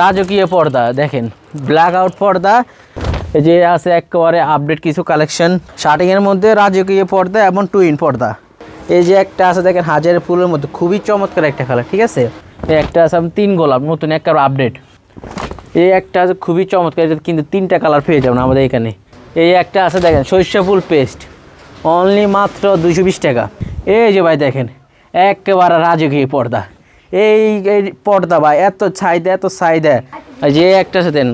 রাজকীয় পর্দা, দেখেন ব্ল্যাক আউট পর্দা, এই যে আছে একেবারে আপডেট কিছু কালেকশন শার্টিংয়ের মধ্যে রাজকীয় পর্দা এবং টুইন পর্দা। এই যে একটা আছে, দেখেন হাজারের ফুলের মধ্যে খুবই চমৎকার একটা কালার ঠিক আছে? এই একটা আছে আপনার তিন গোলাপ, নতুন একটা আপডেট এই একটা আছে, খুবই চমৎকার এটা কিন্তু তিনটা কালার পেয়ে যাবেন আমাদের এখানে। এই একটা আছে, দেখেন, সরিষা ফুল পেস্ট অনলি মাত্র দুশো টাকা। এই যে ভাই, দেখেন, একেবারে রাজকীয় পর্দা। এই পর্দা ভাই, এত ছাইদা এত ছাইদা। আর যে একটা আছে দেন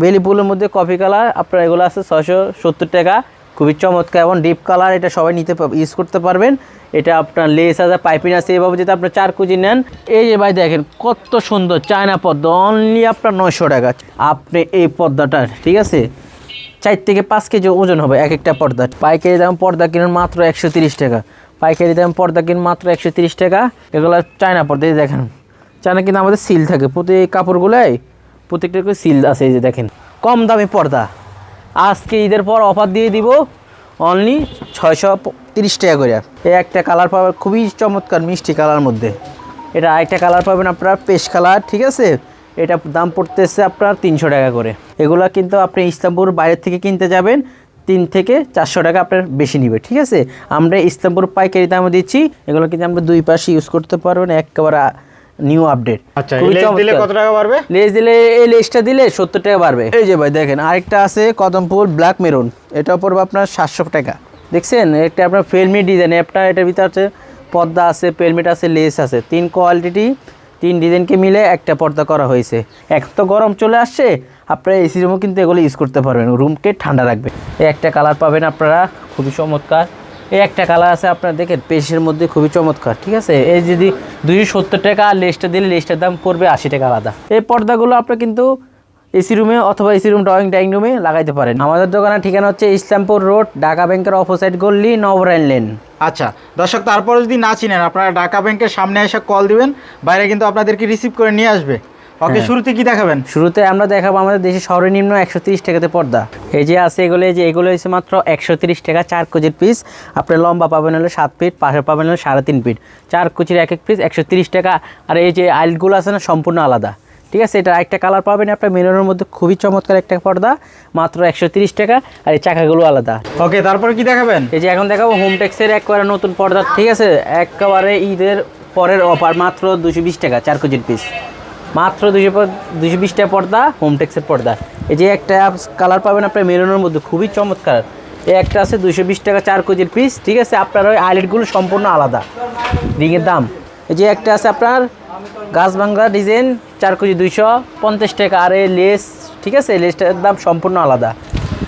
বেলি ফুলের মধ্যে কফি কালার আপনার এগুলো আছে ছশো সত্তর টাকা। খুবই চমৎকার এবং ডিপ কালার এটা সবাই নিতে ইউজ করতে পারবেন। এটা আপনার লেস আছে পাইপিং আছে, এভাবে যদি আপনার চার কেজি নেন। এই যে ভাই দেখেন, কত সুন্দর চায়না পদ্মা অনলি আপনার নয়শো টাকা। আপনি এই পর্দাটা, ঠিক আছে? চার থেকে পাঁচ কেজি ওজন হবে এক একটা পর্দা। পাইকারি দাম পর্দা কিনুন মাত্র একশো টাকা। পাইকারি দাম পর্দা কিনুন মাত্র একশো তিরিশ টাকা। এগুলো চায়না পর্দা দেখেন। চায়না কিন্তু আমাদের সিল থাকে। প্রতি কাপড়গুলোয় প্রত্যেকটা করে সিল আছে, এই যে দেখেন। কম দামি পর্দা। আজকে ঈদের পর অফার দিয়ে দিব অনলি ছয়শো তিরিশ টাকা করে। এই একটা কালার পাবেন, খুবই চমৎকার মিষ্টি কালার মধ্যে। এটা আরেকটা কালার পাবেন আপনার পেশ কালার, ঠিক আছে? এটা দাম পড়তেছে আপনার তিনশো টাকা করে। এগুলো কিন্তু আপনি ইস্তাম্বুল বাইরের থেকে কিনতে যাবেন। তিন থেকে চারশো টাকা আপনার বেশি নিবে ঠিক আছে? আমরা ইস্তাম্বুল পাইকারি দামে দিচ্ছি এগুলো কিন্তু আমরা দুই পাশে ইউজ করতে পারবেন একেবারে নিউ আপডেট আচ্ছা লেস দিলে কত টাকা বাড়বে? লেস দিলে এই লেসটা দিলে সত্তর টাকা বাড়বে। এই যে ভাই দেখেন আরেকটা আছে কদম ফুল ব্ল্যাক মেরুন এটা পড়বে আপনার সাতশো টাকা। দেখছেন? একটা আপনার ফেলমি ডিজাইন আপনার এটার ভিতরে আছে পর্দা আছে পেলমেট আছে লেস আছে। তিন কোয়ালিটি তিন ডিজাইনকে মিলে একটা পর্দা করা হয়েছে। এক তো গরম চলে আসছে আপনারা এসি রুমও কিন্তু এগুলো ইউজ করতে পারবেন। রুমকে ঠান্ডা রাখবে। এই একটা কালার পাবেন আপনারা, খুবই চমৎকার। এই একটা কালার আছে আপনার দেখেন, পেশের মধ্যে খুবই চমৎকার, ঠিক আছে? এই যদি দুইশো সত্তর টাকা আর লেসটা দিলে লেসটার দাম পড়বে আশি টাকা আলাদা। এই পর্দাগুলো আপনার কিন্তু এসি রুমে অথবা এসি রুম ড্রয়িং ডাইনিং রুমে লাগাইতে পারেন। আমাদের দোকানের ঠিকানা হচ্ছে ইসলামপুর রোড, ঢাকা ব্যাংকের অপোসাইড গল্লি নবরাইন লেন। আচ্ছা দর্শক, তারপরে যদি না চিনেন, আপনারা ঢাকা ব্যাংকের সামনে এসে কল দিবেন, বাইরে কিন্তু আপনাদেরকে রিসিভ করে নিয়ে আসবে। ওকে হ্যাঁ। শুরুতে কি দেখাবেন? শুরুতে আমরা দেখাবো আমাদের দেশে সর্বনিম্ন একশো তিরিশ টাকাতে পর্দা। এই যে আছে এগুলো এই যে এগুলো হচ্ছে মাত্র একশো তিরিশ টাকা চার কেজির পিস আপনার লম্বা পাবেন হলে সাত ফিট পাশে পাবেন হলে সাড়ে তিন ফিট চার কুচির এক এক পিস একশো তিরিশ টাকা। আর এই যে আইলগুলো আছে না সম্পূর্ণ আলাদা। ঠিক আছে এটা একটা কালার পাবেন আপনার মেরুনের মধ্যে খুবই চমৎকার একটা পর্দা মাত্র একশো তিরিশ টাকা। আর এই চাকাগুলো আলাদা। ওকে তারপরে কি দেখাবেন? এই যে এখন দেখাবো হোমটেক্সের একবারে নতুন পর্দা ঠিক আছে? একেবারে ঈদের পরের অফার মাত্র দুশো বিশ টাকা চার কেজির পিস মাত্র দুশো দুশো বিশটা পর্দা হোমটেক্সের পর্দা। এই যে একটা কালার পাবেন আপনার মেরুনের মধ্যে, খুবই চমৎকার। এই একটা আছে দুশো বিশ টাকা চার কেজির পিস ঠিক আছে? আপনার ওই আইলেটগুলো সম্পূর্ণ আলাদা। রিংয়ের দাম। এই যে একটা আছে আপনার গাছ বাংলা ডিজাইন চার কেজি দুইশো পঞ্চাশ টাকা। আর এই লেস ঠিক আছে? লেসটার দাম সম্পূর্ণ আলাদা।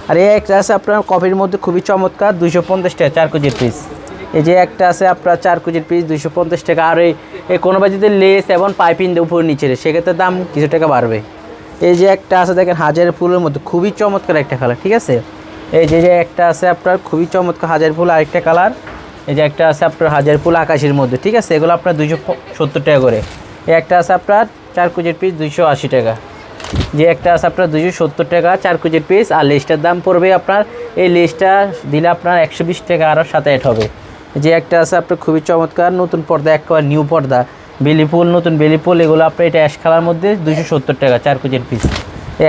আর এই একটা আছে আপনার কফির মধ্যে খুবই চমৎকার, দুইশো পঞ্চাশ টাকা চার কেজির পিস এই যে একটা আছে আপনার চার কেজির পিস দুইশো পঞ্চাশ টাকা। আর এই কোনো বাজিতে লেস এবং পাইপিং দিয়ে উপর নিচে সেক্ষেত্রে দাম কিছু টাকা বাড়বে। এই যে একটা আছে, দেখেন হাজারের ফুলের মধ্যে খুবই চমৎকার একটা কালার ঠিক আছে? এই যে যে একটা আছে আপনার, খুবই চমৎকার হাজার ফুল আরেকটা কালার এই যে একটা আছে আপনার হাজার ফুল আকাশের মধ্যে, ঠিক আছে? এগুলো আপনার দুইশো সত্তর টাকা করে। এই একটা আছে আপনার চার কেজির পিস দুইশো আশি টাকা। যে একটা আছে আপনার দুশো সত্তর টাকা, চার কেজির পিস আর লেসটার দাম পড়বে আপনার, এই লেসটা দিলে আপনার একশো বিশ টাকা আরও সাথে অ্যাড হবে। যে একটা আছে আপনার খুবই চমৎকার, নতুন পর্দা, একবার নিউ পর্দা। বেলিপুল নতুন বেলিপুল এগুলো আপনার এটা অ্যাশ কালার মধ্যে দুশো সত্তর টাকা, চার কেজির পিস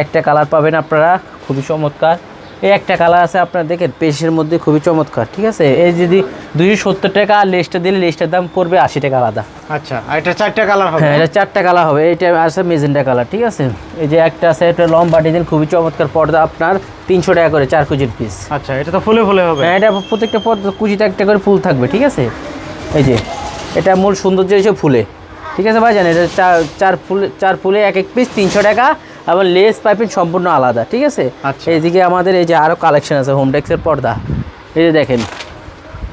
একটা কালার পাবেন আপনারা, খুবই চমৎকার। এই একটা কালার আছে আপনার দেখেন পেশের মধ্যে খুবই চমৎকার ঠিক আছে? এই যদি দুশো সত্তর টাকা আর লেসটা দিলে লেসটার দাম পড়বে আশি টাকা আলাদা। আচ্ছা এটা চারটা কালার হবে হ্যাঁ এটা চারটা কালার হবে এটা আছে মেজেন্টা কালার ঠিক আছে? এই যে একটা আছে এটা লম্বা ডিজাইন খুবই চমৎকার পর্দা আপনার তিনশো টাকা করে চার কেজির পিস আচ্ছা এটা তো ফুলে ফুলে হবে। হ্যাঁ এটা প্রত্যেকটা পর্দা কুচিটা একটা করে ফুল থাকবে ঠিক আছে? এই যে এটা মূল সৌন্দর্য হিসেবে ফুলে। ঠিক আছে ভাই জানেন এটা চার চার ফুলে চার ফুলে এক এক পিস তিনশো টাকা এবং লেস পাইপিং সম্পূর্ণ আলাদা ঠিক আছে? আচ্ছা। এইদিকে আমাদের এই যে আরও কালেকশন আছে হোমটেক্সের পর্দা। এই যে দেখেন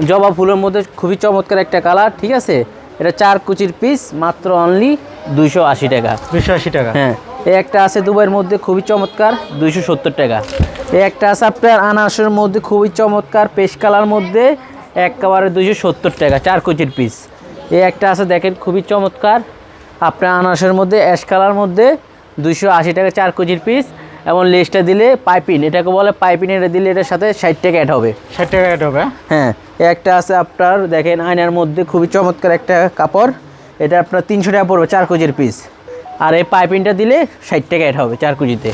জবা ফুলের মধ্যে খুবই চমৎকার একটা কালার ঠিক আছে? এটা চার কুচির পিস মাত্র অনলি দুইশো আশি টাকা। দুশো আশি টাকা। হ্যাঁ এই একটা আছে দুবাইয়ের মধ্যে খুবই চমৎকার দুইশো সত্তর টাকা। এই একটা আছে আপনার আনারসের মধ্যে খুবই চমৎকার পেশ কালার মধ্যে একেবারে দুইশো সত্তর টাকা চার কুচির পিস এই একটা আছে দেখেন খুবই চমৎকার আপনার আনারসের মধ্যে অ্যাশ কালার মধ্যে দুইশো আশি টাকা চার কুচির পিস এবং লেসটা দিলে পাইপিন এটাকে বলে পাইপিন এটা দিলে এটার সাথে ষাট টাকা অ্যাড হবে। ষাট টাকা এটা হবে? হ্যাঁ? একটা আছে আপনার দেখেন আয়নার মধ্যে খুবই চমৎকার একটা কাপড়। এটা আপনার তিনশো টাকা পড়বে চার কেজির পিস আর এই পাইপিনটা দিলে ষাট টাকা এটা হবে চার কুচিতে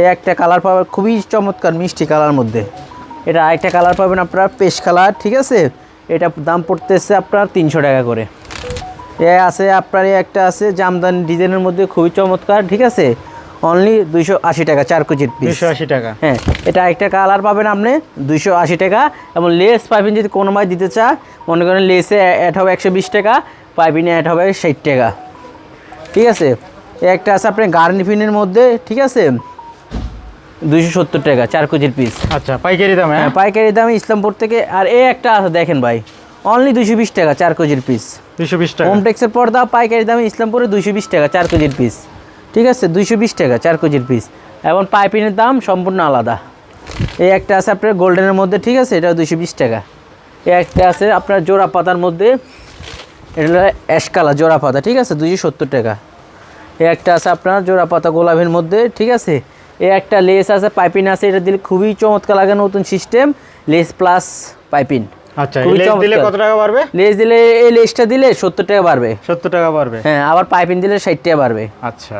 এই একটা কালার পাবেন খুবই চমৎকার মিষ্টি কালার মধ্যে। এটা আরেকটা কালার পাবেন আপনার পেস্ট কালার ঠিক আছে? এটা দাম পড়তেছে আপনার তিনশো টাকা করে। এ আছে আপনার একটা আছে জামদানি ডিজাইনের মধ্যে খুবই চমৎকার ঠিক আছে? অনলি দুইশো আশি টাকা চার কুচির পিস দুশো আশি টাকা। হ্যাঁ এটা একটা কালার পাবেন আপনি দুইশো আশি টাকা এবং লেস পাইপিং যদি কোনো মাই দিতে চা মনে করেন লেসে অ্যাড হবে একশো বিশ টাকা পাইপিংয়ে অ্যাড হবে ষাট টাকা। ঠিক আছে? একটা আছে আপনার গার্নিফিনের মধ্যে ঠিক আছে? দুইশো সত্তর টাকা চার কুচির পিস আচ্ছা পাইকারি দামে হ্যাঁ? পাইকারি দামে ইসলামপুর থেকে আর এ একটা আছে দেখেন ভাই অনলি দুইশো বিশ টাকা চার কেজির পিস দুশো বিশ টাকা। হোমটেক্সের পর্দা, পাইকারি দামে ইসলামপুরে দুইশো বিশ টাকা, চার কেজির পিস ঠিক আছে? দুইশো বিশ টাকা, চার কেজির পিস এবং পাইপিনের দাম সম্পূর্ণ আলাদা। এই একটা আছে আপনার গোল্ডেনের মধ্যে, ঠিক আছে? এটা দুইশো বিশ টাকা। এই একটা আছে আপনার জোড়া পাতার মধ্যে, এটা হলো অ্যাশ কালার জোড়া পাতা, ঠিক আছে? দুইশো সত্তর টাকা। এই একটা আছে আপনার জোড়া পাতা গোলাপের মধ্যে, ঠিক আছে? এই একটা লেস আছে, পাইপিন আছে, এটা দিলে খুবই চমৎকার লাগে নতুন সিস্টেম লেস প্লাস পাইপিন। আচ্ছা লেস দিলে চমৎকার। কত টাকা বাড়বে? লেস দিলে এই লেসটা দিলে সত্তর টাকা বাড়বে। সত্তর টাকা বাড়বে। হ্যাঁ আবার পাইপিং দিলে ষাট টাকা বাড়বে। আচ্ছা।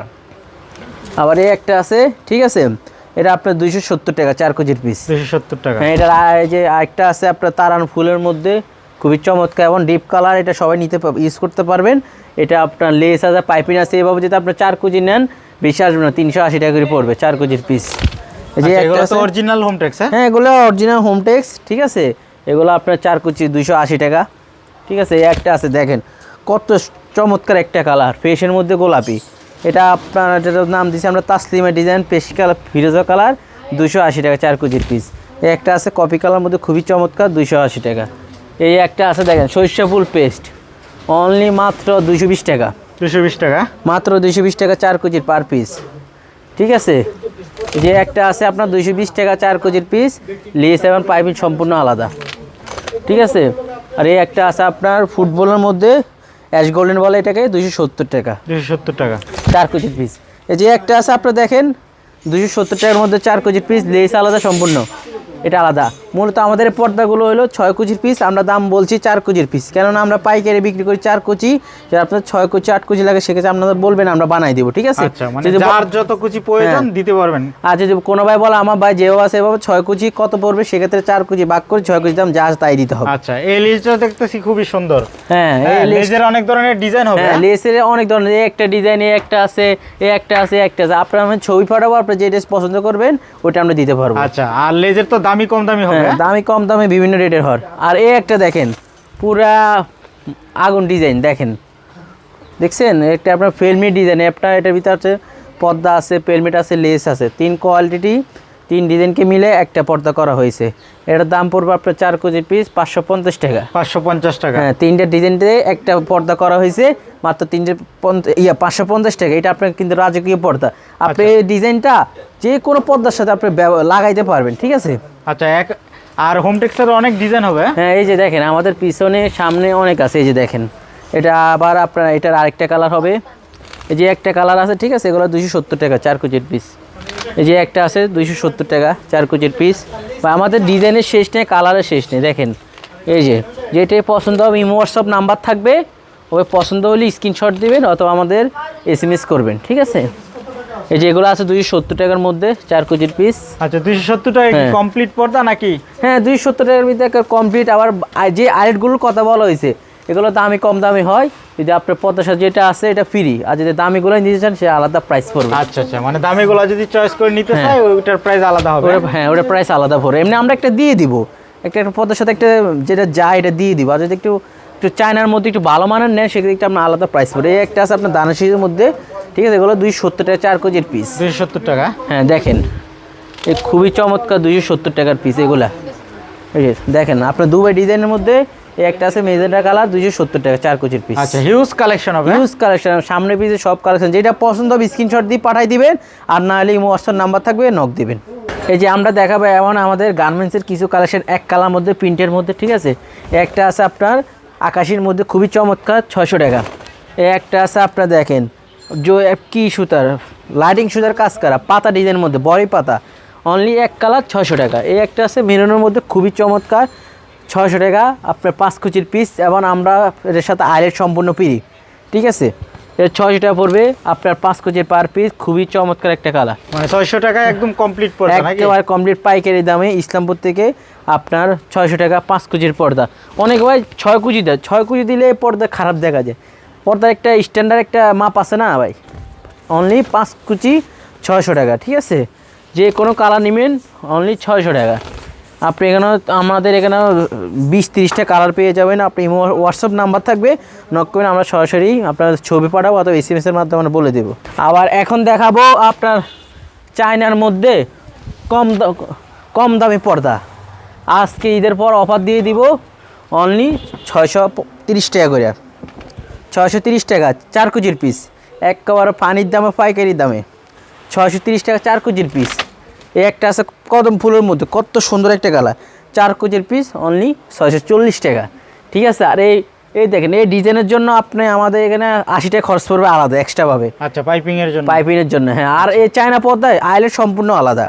আবার এই একটা আছে ঠিক আছে? এটা আপনার দুইশো সত্তর টাকা চার কেজির পিস দুশো সত্তর টাকা। হ্যাঁ এটার যে আরেকটা আছে আপনার তারান ফুলের মধ্যে খুবই চমৎকার এবং ডিপ কালার এটা সবাই নিতে ইউজ করতে পারবেন। এটা আপনার লেস আছে পাইপিং আছে এভাবে যদি আপনার চার কেজি নেন বেশি আসবে না তিনশো আশি টাকা করে পড়বে চার কেজির পিস যে আচ্ছা, একটা এগুলো তো আছে অরিজিনাল হোম ট্যাক্স হ্যাঁ? হ্যাঁ এগুলো অরিজিনাল হোমটেক্স ঠিক আছে? এগুলো আপনার চার কুচি দুশো আশি টাকা। ঠিক আছে এই একটা আছে দেখেন। কত চমৎকার একটা কালার ফেসের মধ্যে গোলাপি। এটা আপনার যেটার নাম দিয়েছি আমরা তাসলিমা ডিজাইন পেশি কালার ফিরোজা কালার দুশো আশি টাকা চার কুচির পিস এই একটা আছে কপি কালার মধ্যে খুবই চমৎকার দুশো আশি টাকা। এই একটা আছে দেখেন সরিষা ফুল পেস্ট। অনলি মাত্র দুশো বিশ টাকা। দুশো বিশ টাকা। মাত্র দুশো বিশ টাকা চার কেজির পার পিস ঠিক আছে? যে একটা আছে আপনার দুইশো বিশ টাকা চার কেজির পিস লেস এবং পাইপিং সম্পূর্ণ আলাদা। ঠিক আছে? আর এই একটা আছে আপনার ফুটবলের মধ্যে অ্যাশ গোল্ডেন বলে এটাকে দুইশো সত্তর টাকা। দুশো সত্তর টাকা। চার কেজির পিস এই যে একটা আছে আপনার দেখেন দুশো সত্তর টাকার মধ্যে চার কেজির পিস লেস আলাদা সম্পূর্ণ। এটা আলাদা। মূলত আমাদের পর্দাগুলো হলো ছয় কেজির পিস আমরা দাম বলছি চার কেজির পিস কেননা আমরা পাইকারি বিক্রি করি চার যদি আপনার ছয় কেজি আট কেজি লাগে সেক্ষেত্রে আপনাদের বলবেন আমরা বানাই দিব ঠিক আছে? আচ্ছা মানে যার যত কুচি প্রয়োজন হ্যাঁ। দিতে পারবেন। আর যদি কোনো ভাই বলে আমার ভাই যেভাবে আছে এভাবে ছয় কেজি কত পড়বে? সেক্ষেত্রে চার কেজি বাক করে ছয় কেজি দাম যা তাই দিতে হবে। আচ্ছা এই লিস্টটা দেখতেছি খুবই সুন্দর। হ্যাঁ হ্যাঁ, লেজের অনেক ধরনের ডিজাইন হবে হ্যাঁ লেসের অনেক ধরনের একটা ডিজাইন এই একটা আছে এই একটা আছে একটা আছে। আপনার ছবি পাঠাবো আপনি যে ড্রেস পছন্দ করবেন ওটা আমরা দিতে পারব। আচ্ছা আর লেজের তো দামি কম দামি হবে হ্যাঁ দামি কম দামে বিভিন্ন রেটের হর। আর এই একটা দেখেন পুরা আগুন ডিজাইন দেখেন। দেখছেন? একটা আপনার ফিল্মি ডিজাইন একটা এটার ভিতরে আছে পর্দা আছে পেলমেট আছে লেস আছে। তিন কোয়ালিটি তিন ডিজাইনকে মিলে একটা পর্দা করা হয়েছে। এটার দাম পড়বে আপনার চার কেজি পিস পাঁচশো পঞ্চাশ টাকা। পাঁচশো পঞ্চাশ টাকা। হ্যাঁ তিনটে ডিজাইন দিয়ে একটা পর্দা করা হয়েছে মাত্র তিনটে ইয়া পাঁচশো পঞ্চাশ টাকা। এটা আপনার কিন্তু রাজকীয় পর্দা। আপনি এই ডিজাইনটা যে কোনো পর্দার সাথে আপনি লাগাইতে পারবেন ঠিক আছে? আচ্ছা এক, আর হোম টেক্সের অনেক ডিজাইন হবে? হ্যাঁ এই যে দেখেন, আমাদের পিছনে, সামনে অনেক আছে, এই যে দেখেন। এটা আবার আপনার, এটার আরেকটা কালার হবে। এই যে একটা কালার আছে, ঠিক আছে, এগুলো দুইশো সত্তর টাকা, চার কেজির পিস এই যে একটা আছে, দুইশো সত্তর টাকা, চার কেজির পিস বা আমাদের ডিজাইনের শেষ নেই কালারের শেষ নেই, দেখেন। এই যে, যেটাই পছন্দ হবে, ইমো হোয়াটসঅ্যাপ নাম্বার থাকবে। ওই পছন্দ হলে স্ক্রিনশট দিবেন অথবা আমাদের এস করবেন, ঠিক আছে? এই যে এগুলো আছে দুইশো সত্তর টাকার মধ্যে চার কেজির পিস আচ্ছা দুইশো সত্তর টাকা হ্যাঁ। কমপ্লিট পর্দা নাকি? হ্যাঁ দুই সত্তর টাকার ভিতরে একটা কমপ্লিট আবার যে আইটেগুলোর কথা বলা হয়েছে এগুলো দামি কম দামি হয়। যদি আপনার পদ্মাসা যেটা আছে এটা ফ্রি আর যদি দামিগুলো নিতে চান সে আলাদা প্রাইস পড়বে। আচ্ছা আচ্ছা মানে দামিগুলো যদি চয়েস করে নিতে হ্যাঁ। চাই ওইটার প্রাইস আলাদা হবে। হ্যাঁ ওটা প্রাইস আলাদা পড়বে। এমনি আমরা একটা দিয়ে দিব। একটা একটা পদ্মার সাথে একটা যেটা যায় এটা দিয়ে দিব। আর যদি একটু একটু চায়নার মধ্যে একটু ভালো মানের নেয় সেক্ষেত্রে আপনার আলাদা প্রাইস পড়বে এই একটা আছে আপনার দানাশির মধ্যে ঠিক আছে? এগুলো দুই সত্তর টাকা চার কেজির পিস দুইশো সত্তর টাকা? হ্যাঁ দেখেন। এই খুবই চমৎকার দুইশো সত্তর টাকার পিস এগুলা। দেখেন আপনার দুবাই ডিজাইনের মধ্যে এই একটা আছে মেজেন্টা কালার দুইশো সত্তর টাকা চার কোচির পিস আচ্ছা হিউজ কালেকশন হবে। হিউজ কালেকশন সামনে পিছে সব কালেকশন যেটা পছন্দ হবে স্ক্রিনশট দিয়ে পাঠাই দিবেন আর না হলে ইমো হোয়াটসঅ্যাপ নাম্বার থাকবে নক দিবেন। এই যে আমরা দেখাবো এমন আমাদের গার্মেন্টসের কিছু কালেকশন এক কালার মধ্যে প্রিন্টের মধ্যে ঠিক আছে? একটা আছে আপনার আকাশির মধ্যে খুবই চমৎকার ছশো টাকা। এ একটা আছে আপনারা দেখেন, জো কি সুতার, লাইটিং সুতার কাজ করা, পাতা ডিজাইনের মধ্যে, বড়ই পাতা। অনলি এক কালার ছশো টাকা। এই একটা আছে মেরুনের মধ্যে খুবই চমৎকার ছশো টাকা, আপনার পাঁচ কুচির পিস এবং আমরা এর সাথে আয়ের সম্পূর্ণ পিরি ঠিক আছে? এটা ছয়শো টাকা পড়বে। আপনার পাঁচ কেজির পার পিস খুবই চমৎকার একটা কালার মানে ছয়শো টাকা একদম কমপ্লিট নাকি? একেবারে কমপ্লিট পাইকারি দামে ইসলামপুর থেকে আপনার ছয়শো টাকা পাঁচ কেজির পর্দা। অনেক ভাই ছয় কেজি দেয় ছয় কেজি দিলে পর্দা খারাপ দেখা যায়। পর্দার একটা স্ট্যান্ডার্ড একটা মাপ আছে না ভাই? অনলি পাঁচ কুচি ছয়শো টাকা ঠিক আছে? যে কোনো কালার নেবেন অনলি ছয়শো টাকা। আপনি এখানে আমাদের এখানে বিশ তিরিশটা কালার পেয়ে যাবেন। আপনি হোয়াটসঅ্যাপ নাম্বার থাকবে। নক করবেন, আমরা সরাসরি আপনার ছবি পাঠাবো অথবা এস এসের মাধ্যমে আমরা বলে দেবো। আবার এখন দেখাবো আপনার চায়নার মধ্যে কম কম দামি পর্দা। আজকে ঈদের পর অফার দিয়ে দিব অনলি ছয়শো তিরিশ টাকা করে। ছয়শো তিরিশ টাকা, চার কেজির পিস একেবারে পানির দামে পাইকারি দামে। ছয়শো তিরিশ টাকা, চার কেজির পিস এই একটা আছে কদম ফুলের মধ্যে কত সুন্দর একটা কালার। চার কেজির পিস অনলি ছয়শো চল্লিশ টাকা। ঠিক আছে? আর এই এই দেখেন এই ডিজাইনের জন্য আপনি আমাদের এখানে আশি টাকা খরচ পড়বে আলাদা এক্সট্রাভাবে আচ্ছা পাইপিং এর জন্য? পাইপিংয়ের জন্য হ্যাঁ। আর এই চায়না পর্দায় আইলের সম্পূর্ণ আলাদা।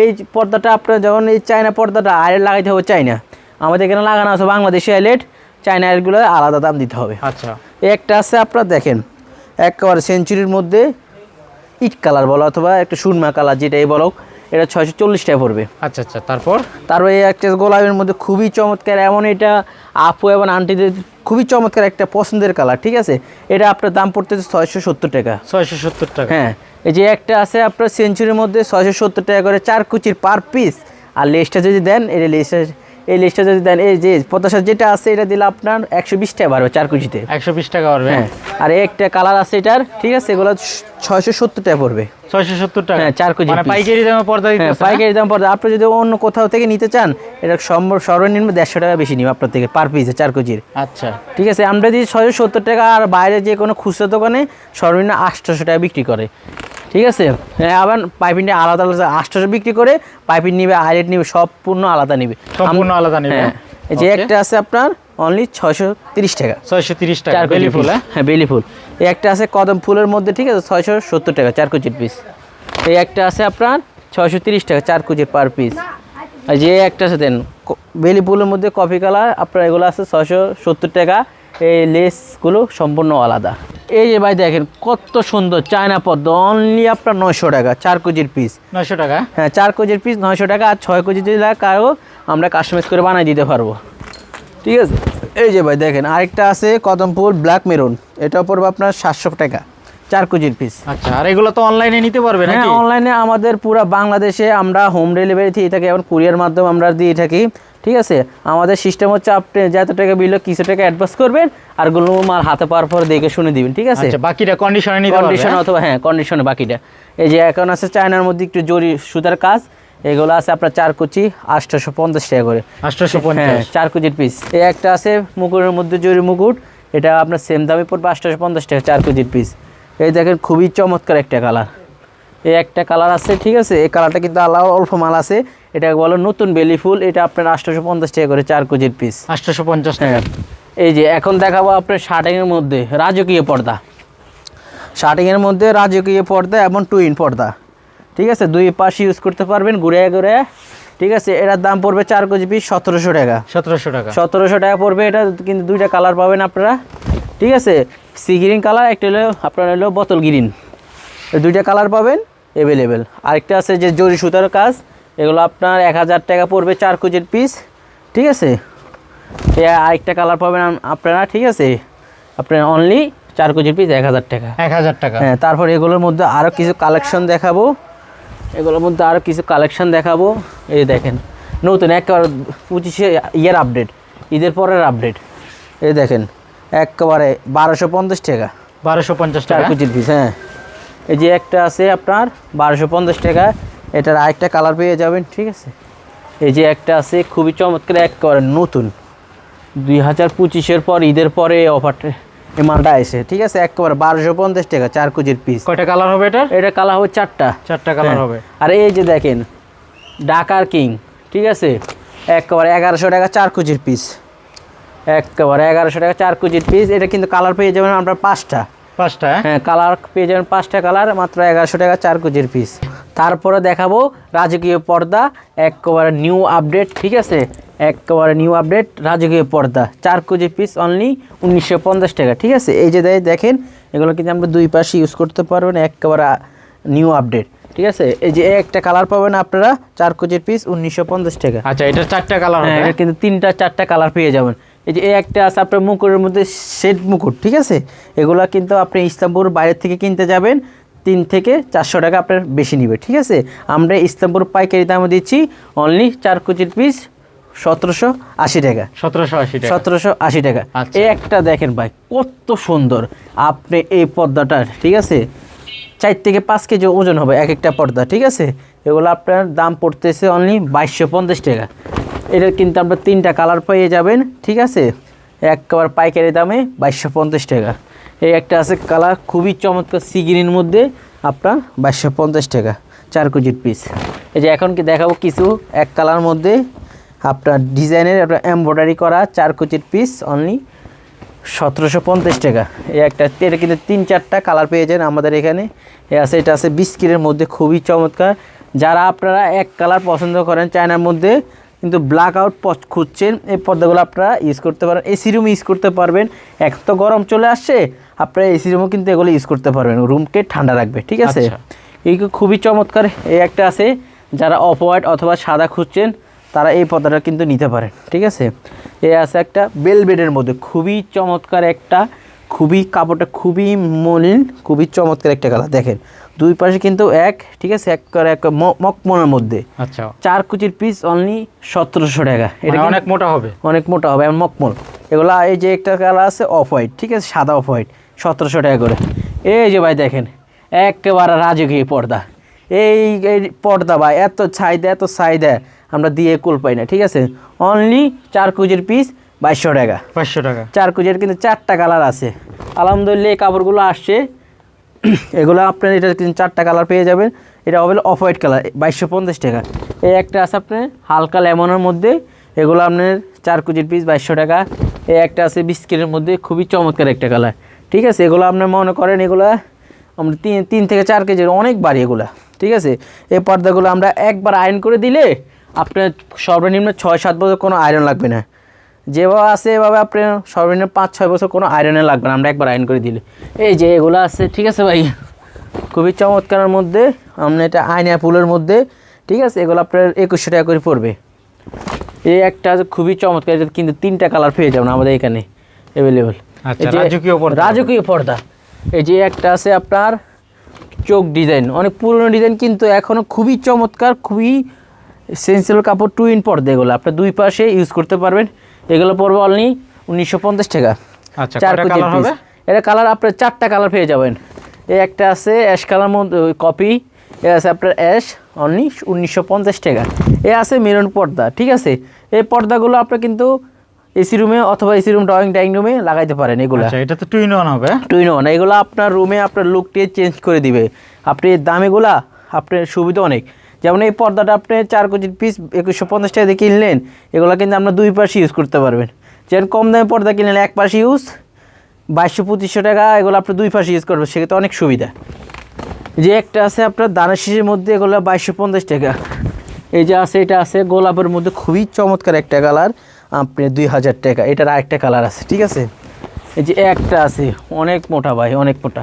এই পর্দাটা আপনার যখন এই চায়না পর্দাটা আইলেট লাগাইতে হবে চায়না আমাদের এখানে লাগানো আছে বাংলাদেশি আইলেট চায়না আইলেটগুলো আলাদা দাম দিতে হবে। আচ্ছা। এই একটা আছে আপনার দেখেন একেবারে সেঞ্চুরির মধ্যে ইট কালার বলো অথবা একটা সুরমা কালার যেটাই বলো এটা ছয়শো চল্লিশ টাকা পড়বে। আচ্ছা আচ্ছা তারপর? তারপর এই একটা গোলাপের মধ্যে খুবই চমৎকার এমন এটা আপু এবং আন্টিদের খুবই চমৎকার একটা পছন্দের কালার ঠিক আছে? এটা আপনার দাম পড়তেছে ছয়শো সত্তর টাকা। ছয়শো সত্তর টাকা। হ্যাঁ এই যে একটা আছে আপনার সেঞ্চুরির মধ্যে ছয়শো সত্তর টাকা করে চার কুচির পার পিস আর লেসটা যদি দেন এটা লেসটা এই লেসটা যদি দেন এই যে পতাশা যেটা আছে এটা দিলে আপনার একশো বিশ টাকা বাড়বে চার কুচিতে একশো বিশ টাকা পারবে হ্যাঁ আর একটা কালার আছে এটার ঠিক আছে? এগুলো ছয়শো সত্তর টাকা পড়বে। ছয়শো সত্তর টাকা। হ্যাঁ, চার কেজি মানে পাইকারি দামে পর্দা হ্যাঁ? পাইকারি দাম পড়বে আপনি যদি অন্য কোথাও থেকে নিতে চান এটা সম্ভব সর্বনিম্ন দেড়শো টাকা বেশি নিব আপনার থেকে পার পিসে চার কেজির। আচ্ছা। ঠিক আছে আমরা যদি ছয়শো সত্তর টাকা আর বাইরে যে কোনো খুচরা দোকানে সর্বনিম্ন আটশোশো টাকা বিক্রি করে। ঠিক আছে? হ্যাঁ আবার পাইপিংটা আলাদা আলাদা আটশোশো বিক্রি করে পাইপিং নিবে আইলেট নিবে সম্পূর্ণ আলাদা নিবে। সম্পূর্ণ আলাদা নেবে? হ্যাঁ। এই যে একটা আছে আপনার অনলি ছয়শো তিরিশ টাকা। ছয়শো তিরিশ টাকা বেলি ফুল ফুল হ্যাঁ? বেলি ফুল। এই একটা আছে কদম ফুলের মধ্যে ঠিক আছে ছয়শো সত্তর টাকা চার কুচির পিস এই একটা আছে আপনার ছয়শো তিরিশ টাকা চার কুচির পার পিস আর যে একটা আছে দেন বেলি ফুলের মধ্যে কফি কালার আপনার এগুলো আছে ছয়শো সত্তর টাকা এই লেসগুলো সম্পূর্ণ আলাদা। এই যে ভাই দেখেন কত সুন্দর চায়না পদ্ম অনলি আপনার নয়শো টাকা চার কেজির পিস নয়শো টাকা? হ্যাঁ চার কেজির পিস নয়শো টাকা আর ছয় কেজি যদি লাগে কারও আমরা কাস্টমাইজ করে বানাই দিতে পারব। ঠিক আছে? এই যে ভাই দেখেন আরেকটা আছে কদমপুর ব্ল্যাক মেরুন এটা পড়বে আপনার সাতশো টাকা চার কেজির পিস আচ্ছা আর এগুলো তো অনলাইনে নিতে পারবে হ্যাঁ নাকি? অনলাইনে আমাদের পুরো বাংলাদেশে আমরা হোম ডেলিভারি দিয়ে থাকি এবং কুরিয়ার মাধ্যমে আমরা দিয়ে থাকি। ঠিক আছে? আমাদের সিস্টেম হচ্ছে আপনি যত টাকা বিল কিছু টাকা অ্যাডভান্স করবেন আরগুলো মাল হাতে পাওয়ার পর দেখে শুনে দিবেন ঠিক আছে? আচ্ছা বাকিটা কন্ডিশনে নিতে কন্ডিশন হ্যাঁ? অথবা হ্যাঁ কন্ডিশনে বাকিটা। এই যে এখন আছে চায়নার মধ্যে একটু জরি সুতার কাজ এগুলো আছে আপনার চার কুচি আটশোশো পঞ্চাশ টাকা করে। আটশোশো হ্যাঁ চার কেজির পিস এই একটা আছে মুকুটের মধ্যে জরি মুকুট এটা আপনার সেম দামে পড়বে আটশোশো পঞ্চাশ টাকা চার কেজির পিস এই দেখেন খুবই চমৎকার একটা কালার এই একটা কালার আছে ঠিক আছে? এই কালারটা কিন্তু আলাদা অল্প মাল আছে। এটা বলো নতুন বেলি ফুল। এটা আপনার আটশোশো পঞ্চাশ টাকা করে চার কেজির পিস আটশোশো পঞ্চাশ টাকা। হ্যাঁ। এই যে এখন দেখাবো আপনার শার্টিংয়ের মধ্যে রাজকীয় পর্দা। শার্টিংয়ের মধ্যে রাজকীয় পর্দা এবং টুইন পর্দা। ঠিক আছে? দুই পাশ ইউজ করতে পারবেন ঘুরে ঘুরে। ঠিক আছে? এটার দাম পড়বে চার কেজি পিস সতেরোশো টাকা। সতেরোশো টাকা। সতেরোশো টাকা পড়বে এটা কিন্তু দুইটা কালার পাবেন আপনারা। ঠিক আছে? সি গ্রিন কালার একটা হলো আপনার হলো বোতল গ্রিন দুইটা কালার পাবেন অ্যাভেলেবেল আরেকটা আছে যে জরি সুতার কাজ। এগুলো আপনার এক হাজার টাকা পড়বে চার কেজির পিস ঠিক আছে? আরেকটা কালার পাবেন আপনারা ঠিক আছে? আপনার অনলি চার কেজির পিস এক হাজার টাকা। এক হাজার টাকা। হ্যাঁ তারপর এগুলোর মধ্যে আরও কিছু কালেকশন দেখাবো। এগুলোর মধ্যে আরও কিছু কালেকশন দেখাবো। এই দেখেন নতুন একেবারে পঁচিশে ইয়ার আপডেট ঈদের পরের আপডেট এই দেখেন একেবারে বারোশো পঞ্চাশ টাকা। বারোশো পঞ্চাশ টাকা। কেজির পিস হ্যাঁ। এই যে একটা আছে আপনার বারোশো পঞ্চাশ টাকা। এটার আরেকটা কালার পেয়ে যাবেন ঠিক আছে? এই যে একটা আছে খুবই চমৎকার একেবারে নতুন। দুই হাজার পঁচিশের পর ঈদের পরে অফারটা এই মালটা এসে ঠিক আছে? একেবারে বারোশো পঞ্চাশ টাকা চার কেজির পিস কয়টা কালার হবে এটা এটা কালার হবে চারটা। চারটা কালার হ্যাঁ। হবে। আর এই যে দেখেন ডাকার কিং ঠিক আছে? একেবারে এগারোশো টাকা চার কেজির পিস একেবারে এগারোশো টাকা চার কেজির পিস এটা কিন্তু কালার পেয়ে যাবেন আমরা পাঁচটা। পাঁচটা হ্যাঁ? হ্যাঁ কালার পেয়ে যাবেন পাঁচটা কালার মাত্র এগারোশো টাকা চার কেজির পিস তারপরে দেখাবো রাজকীয় পর্দা একেবারে নিউ আপডেট ঠিক আছে? একেবারে নিউ আপডেট রাজকীয় পর্দা। চার কেজি পিস অনলি উনিশশো পঞ্চাশ টাকা ঠিক আছে? এই যে দেয়- দেখেন এগুলো কিন্তু আমরা দুই পাশে ইউজ করতে পারবেন একেবারে নিউ আপডেট ঠিক আছে? এই যে একটা কালার পাবেন আপনারা চার কোচের পিস উনিশশো পঞ্চাশ টাকা। আচ্ছা এটা চারটা কালার হ্যাঁ এটা কিন্তু তিনটা চারটা কালার পেয়ে যাবেন। এই যে এই একটা আছে আপনার মুকুটের মধ্যে শেড মুকুট ঠিক আছে? এগুলো কিন্তু আপনি ইস্তাম্বুর বাইরের থেকে কিনতে যাবেন তিন থেকে চারশো টাকা আপনার বেশি নিবে ঠিক আছে? আমরা ইস্তাম্বুল পাইকারি দামে দিচ্ছি অনলি চার কোচির পিস সতেরোশো আশি টাকা। সতেরোশো আশি টাকা। সতেরোশো আশি টাকা। আচ্ছা। এই একটা দেখেন ভাই কত সুন্দর। আপনি এই পর্দাটার ঠিক আছে? চার থেকে পাঁচ কেজি ওজন হবে এক একটা পর্দা ঠিক আছে? এগুলো আপনার দাম পড়তেছে অনলি বাইশশো পঞ্চাশ টাকা। এটা কিন্তু আপনার তিনটা কালার পেয়ে যাবেন ঠিক আছে? একবার পাইকারি দামে বাইশশো পঞ্চাশ টাকা। এই একটা আছে কালার খুবই চমৎকার সিগিরির মধ্যে আপনার বাইশশো পঞ্চাশ টাকা, চার কেজির পিস এই যে এখন কি দেখাবো কিছু, এক কালার মধ্যে আপনার ডিজাইনের আপনার এমব্রয়ডারি করা চার কুচির পিস অনলি সতেরোশো পঞ্চাশ টাকা। এই একটা, এটা কিন্তু তিন চারটা কালার পেয়ে যান আমাদের এখানে। এ আছে, এটা আছে বিস্কিটের মধ্যে খুবই চমৎকার। যারা আপনারা এক কালার পছন্দ করেন চায়নার মধ্যে, কিন্তু ব্ল্যাক আউট খুঁজছেন, এই পর্দাগুলো আপনারা ইউজ করতে পারেন। এসি রুম ইউজ করতে পারবেন। এক তো গরম চলে আসছে আপনারা এসি রুমও কিন্তু এগুলো ইউজ করতে পারবেন। রুমকে ঠান্ডা রাখবে ঠিক আছে? আচ্ছা। এই খুবই চমৎকার এই একটা আছে যারা অফ হোয়াইট অথবা সাদা খুঁজছেন তারা এই পর্দাটা কিন্তু নিতে পারেন ঠিক আছে? এ আছে একটা বেলবেডের মধ্যে খুবই চমৎকার একটা খুবই কাপড়টা খুবই মলিন খুবই চমৎকার একটা কালার। দেখেন দুই পাশে কিন্তু এক ঠিক আছে? এক করে এক ম- মকমলের মধ্যে। আচ্ছা। চার কুচির পিস অনলি সতেরোশো টাকা। এটা এটা অনেক মোটা হবে। অনেক মোটা হবে এমন মকমল। এগুলো এই যে একটা কালার আছে অফ হোয়াইট ঠিক আছে? সাদা অফ হোয়াইট সতেরোশো টাকা করে। এই যে ভাই দেখেন একেবারে রাজকীয় পর্দা। এই এই পর্দা ভাই এত ছাইদা এত ছাই ছাইদা আমরা দিয়ে কুল পাই না ঠিক আছে? অনলি চার কুজির পিস বাইশশো টাকা। বাইশশো টাকা। চার কুজির কিন্তু চারটা কালার আছে। আলহামদুলিল্লাহ এই কাপড়গুলো আসছে। এগুলো আপনার এটা কিন্তু চারটা কালার পেয়ে যাবেন। এটা হবে অফ হোয়াইট কালার বাইশশো পঞ্চাশ টাকা। এই একটা আছে আপনার হালকা লেমনের মধ্যে। এগুলো আপনার চার কুচির পিস বাইশশো টাকা। এই একটা আছে বিস্কিটের মধ্যে খুবই চমৎকার একটা কালার ঠিক আছে? এগুলো আপনার মনে করেন এগুলো আমরা তিন তিন থেকে চার কেজির অনেক বাড়ি এগুলো, ঠিক আছে? এই পর্দাগুলো আমরা একবার আয়রন করে দিলে আপনার সর্বনিম্ন ছয়, সাত বছর কোনো আয়রন লাগবে না। যেভাবে আছে এভাবে আপনার সর্বনিম্ন পাঁচ, ছয় বছর কোনো আয়রনে লাগবে না, আমরা একবার আয়রন করে দিলে। এই যে এগুলো আছে, ঠিক আছে ভাই? খুবই চমৎকারের মধ্যে, আমরা এটা আয়না ফুলের মধ্যে, ঠিক আছে? এগুলো আপনার একুশশো টাকা করে পড়বে। এই একটা খুবই চমৎকার কিন্তু তিনটা কালার পেয়ে যাবেন আমাদের এখানে অ্যাভেলেবেল রাজকীয় পর্দা। এই যে একটা আছে আপনার চোখ ডিজাইন। অনেক পুরনো ডিজাইন কিন্তু এখনও খুবই চমৎকার খুবই সেন্সিবল কাপড় টু ইন পর্দা এগুলো। আপনার দুই পাশে ইউজ করতে পারবেন। এগুলো পড়বে অনলি উনিশশো পঞ্চাশ টাকা। আচ্ছা, চার কয়টা পিস হবে? এটা কালার আপনার চারটা কালার পেয়ে যাবেন। এই একটা আছে অ্যাশ কালার মধ্যে কপি এ আছে আপনার অ্যাশ অনলি উনিশশো পঞ্চাশ টাকা। এ আছে মেরুন পর্দা ঠিক আছে? এই পর্দাগুলো আপনার কিন্তু এসি রুমে অথবা এসি রুম ড্রয়িং ডাইনিং রুমে লাগাইতে পারেন এগুলো। আচ্ছা এটা তো টু ইন ওয়ান হবে। টুইন ওয়ান এগুলো আপনার রুমে আপনার লুকটি চেঞ্জ করে দিবে। আপনি এর দামেগুলা আপনার সুবিধা অনেক। যেমন এই পর্দাটা আপনি চার কেজির পিস একুশশো পঞ্চাশ টাকা দিয়ে কিনলেন এগুলো কিন্তু আপনার দুই পাশে ইউজ করতে পারবেন। যেমন কম দামে পর্দা কিনলেন এক পাশে ইউজ বাইশশো পঁচিশশো টাকা এগুলো আপনি দুই পাশে ইউজ করবেন সেক্ষেত্রে অনেক সুবিধা। যে একটা আছে আপনার দানা শিশের মধ্যে এগুলো বাইশশো পঞ্চাশ টাকা। এই যে আছে এটা আছে গোলাপের মধ্যে খুবই চমৎকার একটা কালার আপনি দুই হাজার টাকা। এটার আরেকটা কালার আছে, ঠিক আছে? এই যে একটা আছে, অনেক মোটা ভাই, অনেক মোটা।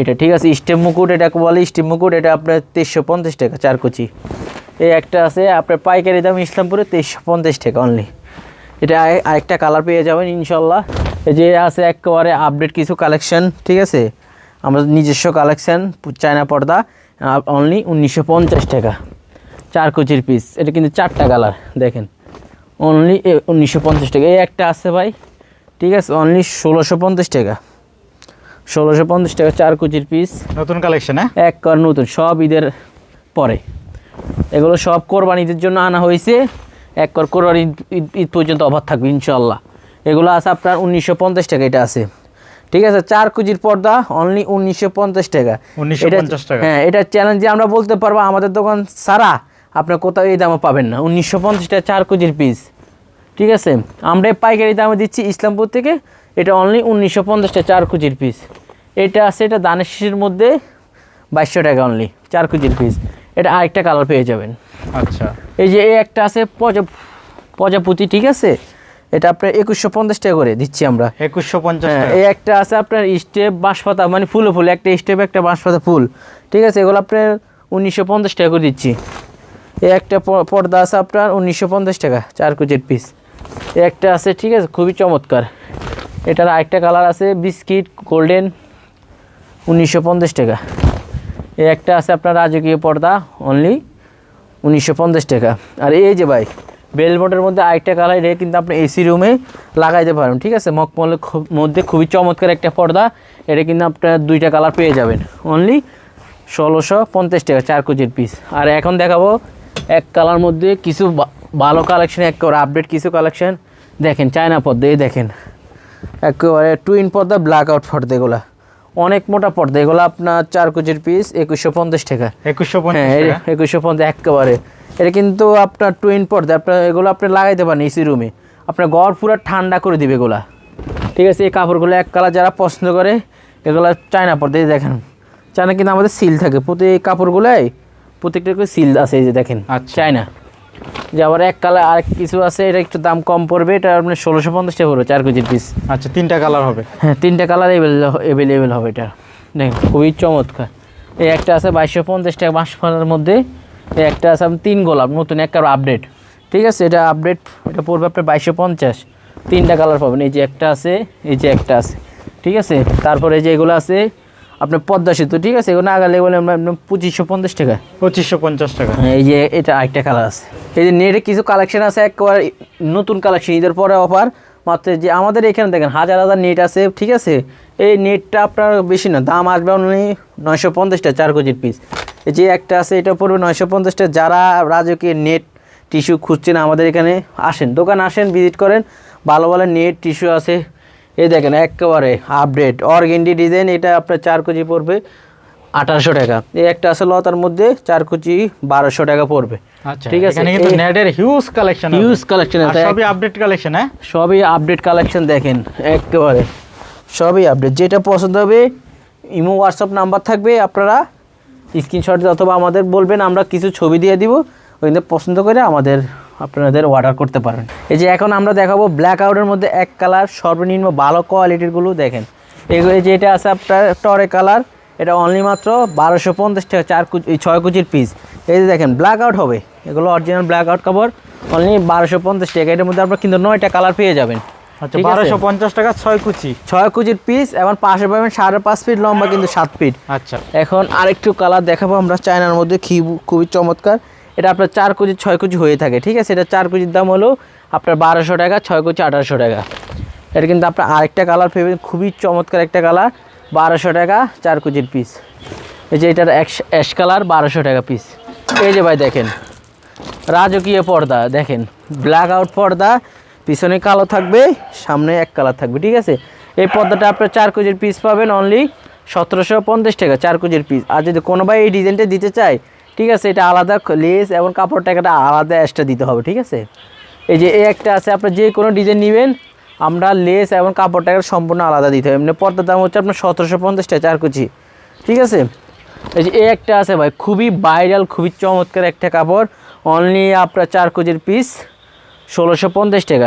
এটা ঠিক আছে, স্টেম মুকুট, এটা বলে স্টেম মুকুট? এটা আপনার তেইশশো পঞ্চাশ টাকা, চার কচি। এই একটা আছে, আপনার পাইকারি দাম ইসলামপুরে তেইশশো পঞ্চাশ টাকা অনলি এটা আরেকটা কালার পেয়ে যাবেন ইনশাল্লাহ এই যে আছে একেবারে আপডেট কিছু কালেকশন ঠিক আছে? আমাদের নিজস্ব কালেকশন চায়না পর্দা অনলি উনিশশো পঞ্চাশ টাকা। চার কচির পিস এটা কিন্তু চারটা কালার, দেখেন। অনলি উনিশশো পঞ্চাশ টাকা। এই একটা আছে ভাই ঠিক আছে? অনলি ষোলোশো পঞ্চাশ টাকা। ষোলোশো পঞ্চাশ টাকা চার কুচির পিস নতুন কালেকশন হ্যাঁ? এক কর নতুন সব ঈদের পরে। এগুলো সব কোরবানি ঈদের জন্য আনা হয়েছে। এক কর কোরবানি ঈদ- পর্যন্ত অফার থাকবে ইনশাল্লাহ এগুলো আছে আপনার উনিশশো পঞ্চাশ টাকা এটা আছে। ঠিক আছে? চার কুচির পর্দা অনলি উনিশশো পঞ্চাশ টাকা। 1950 এটা- টাকা। হ্যাঁ এটা চ্যালেঞ্জে আমরা বলতে পারব আমাদের দোকান সারা আপনার কোথাও এই দামে পাবেন না। উনিশশো পঞ্চাশ টাকা চার কুচির পিস ঠিক আছে? আমরা এই পাইকারি দামে দিচ্ছি ইসলামপুর থেকে। এটা অনলি উনিশশো পঞ্চাশ টাকা চার কুচির পিস এটা আছে এটা দানের শিশির মধ্যে বাইশশো টাকা অনলি চার কুচির পিস এটা আরেকটা কালার পেয়ে যাবেন। আচ্ছা। এই যে এই একটা আছে প্রজা প্রজাপতি ঠিক আছে? এটা আপনার একুশশো পঞ্চাশ টাকা করে দিচ্ছি আমরা। একুশশো পঞ্চাশ হ্যাঁ এই একটা আছে আপনার স্টেপ বাঁশপাতা মানে ফুলে ফুল একটা স্টেপ একটা বাঁশপাতা ফুল। ঠিক আছে? এগুলো আপনার উনিশশো পঞ্চাশ টাকা করে দিচ্ছি। এই একটা পর্দা আছে আপনার উনিশশো পঞ্চাশ টাকা, চার কুচির পিস এই একটা আছে, ঠিক আছে, খুবই চমৎকার। এটার আরেকটা কালার আছে, বিস্কিট গোল্ডেন উনিশশো পঞ্চাশ টাকা। এই একটা আছে আপনার রাজকীয় পর্দা অনলি উনিশশো পঞ্চাশ টাকা। আর এই যে ভাই বেলবোর্ডের মধ্যে আরেকটা কালার এটা কিন্তু আপনি এসি রুমে লাগাইতে পারেন ঠিক আছে? মকমলের মধ্যে খুবই চমৎকার একটা পর্দা, এটা কিন্তু আপনার দুইটা কালার পেয়ে যাবেন। অনলি ষোলোশো পঞ্চাশ টাকা, চার কুচির পিস আর এখন দেখাবো এক কালার মধ্যে কিছু ভালো কালেকশন একেবারে আপডেট কিছু কালেকশন দেখেন চায়না পর্দা এই দেখেন। একেবারে টুইন পর্দা ব্ল্যাক আউট পর্দা এগুলা। অনেক মোটা পর্দা এগুলো আপনার চার কুচির পিস একুশশো পঞ্চাশ টাকা। একুশশো পঞ্চাশ হ্যাঁ একুশশো পঞ্চাশ একেবারে। এটা কিন্তু আপনার টুইন পর্দা আপনার এগুলো আপনি লাগাইতে পারেন এসি রুমে আপনার ঘর পুরো ঠান্ডা করে দিবে এগুলা। ঠিক আছে এই কাপড়গুলো এক কালার যারা পছন্দ করে এগুলো চায়না পর্দা দেখেন। চায়না কিন্তু আমাদের সিল থাকে প্রতি এই কাপড়গুলোয় প্রত্যেকটা করে সিল আছে এই যে দেখেন আচ্ছা। চায়না। যে আবার এক কালার আর কিছু আছে এটা একটু দাম কম পড়বে এটা আপনার ষোলোশো পঞ্চাশ টাকা পড়বে চার কেজির পিস আচ্ছা তিনটা কালার হবে। হ্যাঁ তিনটা কালার অ্যাভেলেবেল হবে এটা। দেখেন খুবই চমৎকার। এই একটা আছে বাইশশো পঞ্চাশ টাকা বাঁশ ফালার মধ্যে এই একটা আছে আপনি তিন গোলাপ নতুন এক একটা আপডেট ঠিক আছে এটা আপডেট এটা পড়বে আপনার বাইশশো পঞ্চাশ। তিনটা কালার পাবেন এই যে একটা আছে এই যে একটা আছে। ঠিক আছে তারপরে যে এগুলো আছে আপনার পদ্মা সেতু ঠিক আছে? এগুলো আগালে বলে পঁচিশশো পঞ্চাশ টাকা। পঁচিশশো পঞ্চাশ টাকা। হ্যাঁ, এই যে এটা আরেকটা কালার আছে। এই যে নেটে কিছু কালেকশন আছে একবার নতুন কালেকশন ঈদের পরে অফার মাত্র যে আমাদের এখানে দেখেন হাজার হাজার নেট আছে ঠিক আছে? এই নেটটা আপনার বেশি না দাম আসবে অনলি নয়শো পঞ্চাশটা চার কেজির পিস এই যে একটা আছে এটা পড়বে নয়শো পঞ্চাশটা যারা রাজকীয় নেট টিস্যু খুঁজছেন আমাদের এখানে আসেন। দোকান আসেন ভিজিট করেন। ভালো ভালো নেট টিস্যু আছে। এই দেখেন একেবারে আপডেট অর্গেন্ডি ডিজাইন এটা আপনার চার কেজি পড়বে আঠারোশো টাকা। এই একটা আছে লতার মধ্যে চার কুচি বারোশো টাকা পড়বে। আচ্ছা ঠিক আছে? কিন্তু নেটের হিউজ কালেকশন হিউজ কালেকশন সবই আপডেট কালেকশন হ্যাঁ? সবই আপডেট কালেকশন দেখেন একেবারে। সবই আপডেট যেটা পছন্দ হবে ইমো হোয়াটসঅ্যাপ নাম্বার থাকবে আপনারা স্ক্রিনশট অথবা আমাদের বলবেন আমরা কিছু ছবি দিয়ে দিব। ওইখানে পছন্দ করে আমাদের আপনাদের অর্ডার করতে পারেন। এই যে এখন আমরা দেখাবো ব্ল্যাক আউটের মধ্যে এক কালার সর্বনিম্ন ভালো কোয়ালিটিরগুলো দেখেন। এগুলো এই যে এটা আছে আপনার টরে কালার এটা অনলি মাত্র বারোশো পঞ্চাশ টাকা চার কুচি ছয় কুচির পিস এই যে দেখেন ব্ল্যাক আউট হবে। এগুলো অরিজিনাল ব্ল্যাক আউট কাপড় অনলি বারোশো পঞ্চাশ টাকা। এটার মধ্যে আপনার কিন্তু নয়টা কালার পেয়ে যাবেন। আচ্ছা বারোশো পঞ্চাশ টাকা ছয় কুচি। ছয় কুচির পিস এবং পাশে পাবেন সাড়ে পাঁচ ফিট লম্বা কিন্তু সাত ফিট আচ্ছা। এখন আরেকটু কালার দেখাবো আমরা চায়নার মধ্যে খুব খুবই চমৎকার। এটা আপনার চার কুচি ছয় কুচি হয়ে থাকে, ঠিক আছে? এটা চার কুচির দাম হলো আপনার বারোশো টাকা, ছয় কুচি আঠারোশো টাকা। এটা কিন্তু আপনার আরেকটা কালার পেবেন খুবই চমৎকার একটা কালার, বারোশো টাকা, চার কুচির পিস এই যে এটার অ্যাশ কালার বারোশো টাকা পিস এই যে ভাই দেখেন, রাজকীয় পর্দা, দেখেন ব্ল্যাক আউট পর্দা, পিছনে কালো থাকবে, সামনে এক কালার থাকবে, ঠিক আছে? এই পর্দাটা আপনার চার কেজির পিস পাবেন অনলি সতেরোশো পঞ্চাশ টাকা, চার কেজির পিস আর যদি কোনো ভাই এই ডিজাইনটা দিতে চায় ঠিক আছে, এটা আলাদা লেস এবং কাপড়টা একটা আলাদা এক্সট্রা দিতে হবে, ঠিক আছে? এই যে এই একটা আছে আপনার যে কোনো ডিজাইন নেবেন, আমরা লেস এবং কাপড় টাকা সম্পূর্ণ আলাদা দিতে হবে। এমনি পর্দার দাম হচ্ছে আপনার সতেরোশো পঞ্চাশ টাকা, চার কুচি, ঠিক আছে? এই যে এই একটা আছে ভাই, খুবই ভাইরাল খুবই চমৎকার একটা কাপড় অনলি আপনার চার কেজির পিস ষোলোশো পঞ্চাশ টাকা।